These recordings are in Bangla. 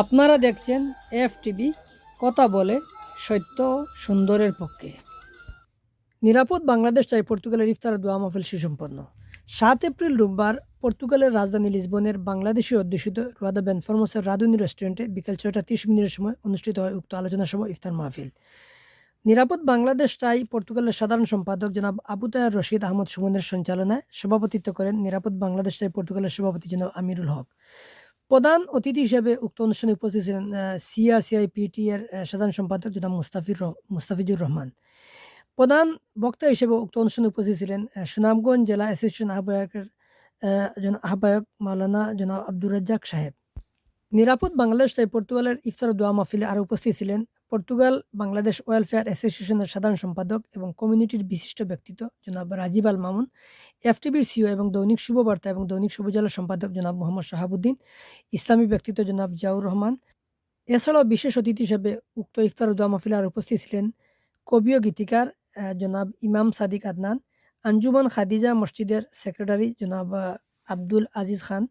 আপনারা দেখছেন এফ টিভি কথা বলে সত্য সুন্দরের পক্ষে। নিরাপদ বাংলাদেশ চাই পর্তুগালের ইফতার দোয়া মাহফিল সুসম্পন্ন। সাত এপ্রিল রোববার পর্তুগালের রাজধানী লিসবনের বাংলাদেশি অধ্যুষিত রুয়াদা বেনফরমসের রাধুনি রেস্টুরেন্টে বিকেল ছয়টা তিরিশ মিনিটের সময় অনুষ্ঠিত হয় উক্ত আলোচনা সভা ইফতার মাহফিল। নিরাপদ বাংলাদেশ চাই পর্তুগালের সাধারণ সম্পাদক জনাব আবু তায়ার রশিদ আহমদ সুমনের সঞ্চালনায় সভাপতিত্ব করেন নিরাপদ বাংলাদেশ চাই পর্তুগালের সভাপতি জনাব আমিরুল হক। প্রধান অতিথি হিসেবে উক্ত অনুষ্ঠানে উপস্থিত ছিলেন সিআরসিআই পিটি এর সাধারণ সম্পাদক জনাব মুস্তাফির মুস্তাফিজুর রহমান। প্রধান বক্তা হিসেবে উক্ত অনুষ্ঠানে উপস্থিত ছিলেন সুনামগঞ্জ জেলা অ্যাসোসিয়েশন আহ্বায়কের আহ্বায়ক মাওলানা জনাব আব্দুর রাজ্জাক সাহেব। নিরাপদ বাংলাদেশ তাই পর্তুগালের ইফতার দোয়া মাহফিলে আরও উপস্থিত ছিলেন পর্তুগাল, বাংলাদেশ ওয়েলফেয়ার অ্যাসোসিয়েশনের সাধারণ সম্পাদক এবং কমিউনিটির বিশিষ্ট ব্যক্তিত্ব, জনাব রাজীব আল মামুন এফটিবির সিও এবং দৈনিক শুভবার্তা এবং দৈনিক শুভজলার সম্পাদক জনাব মোহাম্মদ শাহাবুদ্দিন, ইসলামী ব্যক্তিত্ব জনাব জিয়াউর রহমান। এছাড়াও বিশেষ অতিথি হিসেবে উক্ত ইফতার ও দোয়া মাহফিলে উপস্থিত ছিলেন কবি ও গীতিকার জনাব ইমাম সাদিক আদনান, আঞ্জুমান খাদিজা মসজিদের সেক্রেটারি জনাব আব্দুল আজিজ খান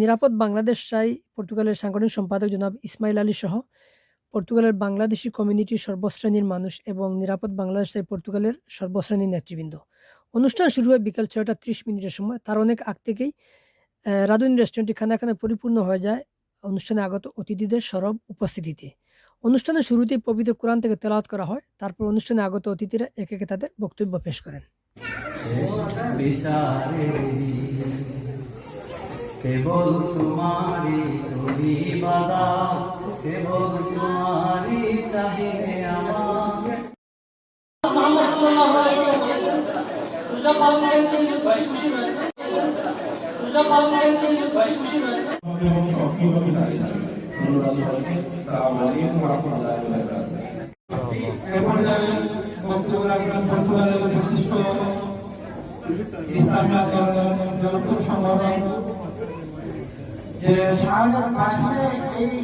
নিরাপদ বাংলাদেশ চাই পর্তুগালের সাংগঠনিক সম্পাদক জনাব ইসমাইল আলী সহ পর্তুগালের বাংলাদেশি কমিউনিটির সর্বশ্রেণীর মানুষ এবং নিরাপদ বাংলাদেশ পর্তুগালের সর্বশ্রেণীর নেতৃবৃন্দ। অনুষ্ঠান শুরু হয় বিকাল ছয়টা ত্রিশ মিনিটের সময়। তার অনেক আগ থেকেই রাধুনী রেস্টুরেন্টটি খানা খানা পরিপূর্ণ হয়ে যায় অনুষ্ঠানে আগত অতিথিদের সরব উপস্থিতিতে। অনুষ্ঠানের শুরুতেই পবিত্র কোরআন থেকে তেলাওয়াত করা হয়। তারপর অনুষ্ঠানে আগত অতিথিরা একে একে তাদের বক্তব্য পেশ করেন। কেবল তোমারি তুমি বাদা এবং পর্তুগালের বিশিষ্ট ইসলামী যে সমাজের এই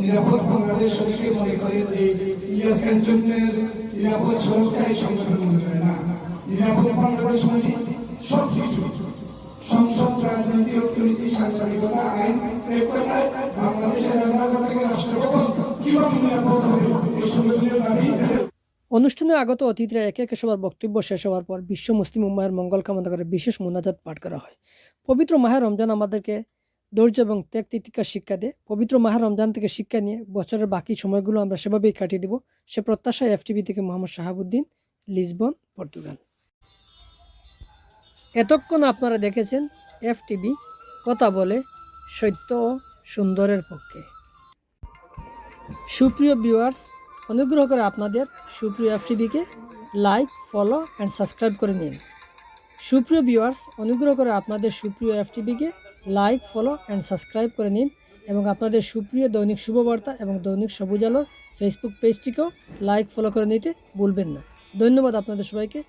নিরাপদ বাংলাদেশ শরীরকে মনে করে যে ইলিয়াস কাঞ্চনের নিরাপদ সুরক্ষায় সংগঠন মনে করে না। নিরাপদ বাংলাদেশ মানে সব কিছু সংসদ, রাজনীতি, অর্থনীতি, সাংবাদিকতা, আইন কথায় বাংলাদেশের রান্নাঘর থেকে রাষ্ট্রভবন কীভাবে নিরাপদ হবে? এই সংগঠনের দাবি অনুষ্ঠানে আগত অতিথিরা একে একে সবার বক্তব্য শেষ হওয়ার পর বিশ্ব মুসলিম উম্মাহের মঙ্গল কামনা করে বিশেষ মোনাজাত পাঠ করা হয়। পবিত্র মাহের রমজান আমাদেরকে ধৈর্য এবং ত্যাগ তিতিকার শিক্ষা দেয়। পবিত্র মাহের রমজান থেকে শিক্ষা নিয়ে বছরের বাকি সময়গুলো আমরা সেভাবেই কাটিয়ে দেব। সে প্রত্যাশায় এফটিভি থেকে মোহাম্মদ শাহাবুদ্দিন, লিসবন, পর্তুগাল। এতক্ষণ আপনারা দেখেছেন এফটিভি কথা বলে সত্য ও সুন্দরের পক্ষে। সুপ্রিয় ভিউয়ার্স অনুগ্রহ করে আপনাদের সুপ্রিয় এফটিভিকে লাইক ফলো অ্যান্ড সাবস্ক্রাইব করে নিন। সুপ্রিয় ভিউয়ার্স অনুগ্রহ করে আপনাদের সুপ্রিয় এফটিভিকে লাইক ফলো অ্যান্ড সাবস্ক্রাইব করে নিন এবং আপনাদের সুপ্রিয় দৈনিক শুভবার্তা এবং দৈনিক সবুজ আলোর ফেসবুক পেজটিকেও লাইক ফলো করে নিতে ভুলবেন না। ধন্যবাদ আপনাদের সবাইকে।